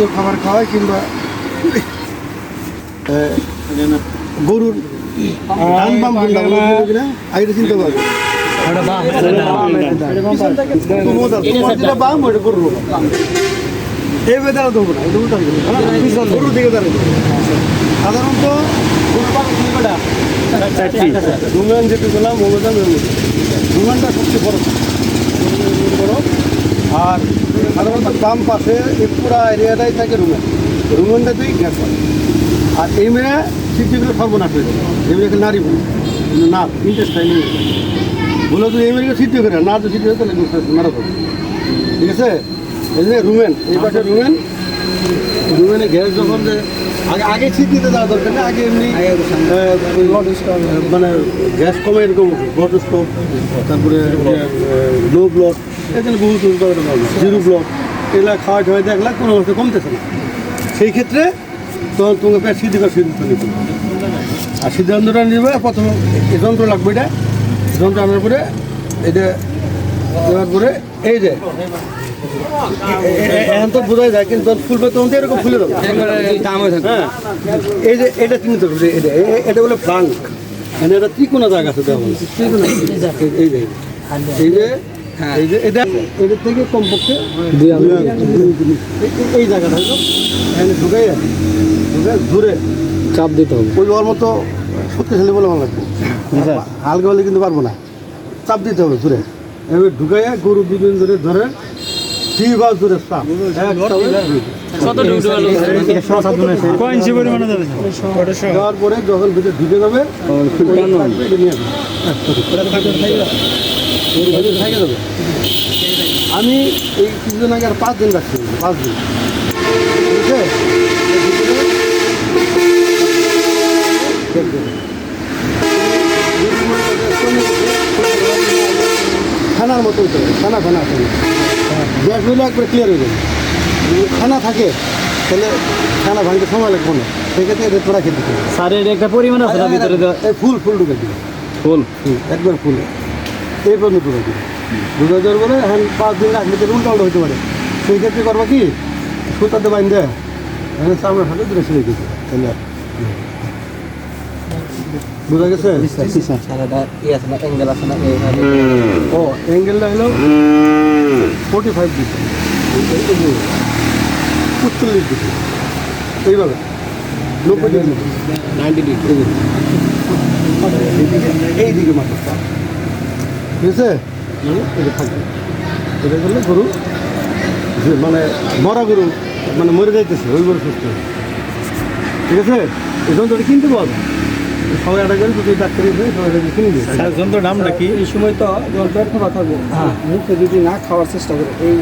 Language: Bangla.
জাতীয় খাবার খাওয়ায় কিংবা গরুর ডান বাম কোনটা কিনা? আইটা চিনতে পারবে। হয়ে সাধারণত? রুমেন যেটা বললাম মমতা সবচেয়ে বড়। বড়। আর সাধারণত বাম পাশে এই পুরা এরিয়াটাই থাকে রুমেন রুমেনটাতেই গ্যাস হয়। আর এই মেয়ে সিটিগুলো সর্বনাশ হয়ে যাবে এই মেয়েকে নারী কিন্তু না ইন্টারেস্ট নেই। বলে তুই এই মেয়েকে সিদ্ধ করে না। তো সিদ্ধ হয়ে তাহলে মারা যাবে ঠিক আছে? এই যে রুমেন, এই পাশে রুমেন। রুমেনে গ্যাস যখন যে আগে আগে দিতে যাওয়া দরকার না আগে এমনি মানে গ্যাস কমে এরকম ব্লড স্ট্রোক তারপরে লো ব্লড এখানে বহু জিরো ব্লড এগুলা খাওয়া খাওয়া দেখলা কোনো অবস্থা কমতেছে না। সেই ক্ষেত্রে তখন তোমাকে পেট সিদ্ধি করে সিদ্ধান্ত নিতে হবে। আর সিদ্ধান্তটা নিবে প্রথমে যন্ত্র লাগবে এটা। যন্ত্র আনার পরে এটা দেওয়ার পরে এই যে এখন তো বোঝাই যায় কিন্তু ফুলবে তখন তো এরকম ফুলে দেবে হ্যাঁ এই যে এটা চিনতে হবে? এটা এটা বলে ফ্লাঙ্ক মানে এটা ত্রিকোণা আছে দেওয়া এই- যে এই যে এই যে এটা এটার থেকে কমপক্ষে এই- এই- এই জায়গাটা এখানে ঢুকাই ঢুকে ঘুরে চাপ দিতে হবে। ওই ওর মতো শক্তিশালী বলে আমার লাগবে। হালকা হলে কিন্তু পারব না। চাপ দিতে হবে ঘুরে এবার ঢুকাইয়া গরু দুদিন ধরে ধরে যাবে পরে যখন ভিতরে ঢুকে। আমি এই কিছুদিন আগে আর পাঁচ দিন রাখছি পাঁচ দিন ঠিক আছে? খানার মতো খানা খানা খানা গ্যাস হইলে একবার ক্লিয়ার হয়ে যাবে। খানা থাকে তাহলে খানা ভাঙতে সময় লাগবে না। সেক্ষেত্রে এটা তোরা খেতে হবে। সারের একটা পরিমাণ আছে না ভিতরে ফুল ফুল ঢুকে দিবে। ফুল? একবার ফুল। এই পর্যন্ত ঢুকে দিবে। ঢুকে দেওয়ার বলে এখন পাঁচ দিন রাখলে তো উল্টা উল্টা হতে পারে। সেই ক্ষেত্রে করব কি? সুতাতে বাইন দেয় চামড়ার সাথে দূরে ছেড়ে দিবে তাহলে বোঝা গেছে? ও অ্যাঙ্গেলটা হলো ফোর্টি ফাইভ ডিগ্রি উচ্চল্লিশ ডিগ্রি এইভাবে। নব্বই ডিগ্রি নাইনটি ডিগ্রি। এই দিকে মাথা। ঠিক আছে এটা থাকবে এটা করলে গরু মানে মরা গরু মানে মরে যাইতেছে ওই গরু সুস্থ। ঠিক আছে? এই যন্ত্রটা কিনতে পাওয়া যায়। সবাই একটা করে যদি ডাক্তারি দেয় সবাই এটা কিনে দেয় যন্ত্র নামটা কি এই সময় তো থাকবে মুখে যদি না খাওয়ার চেষ্টা করে এই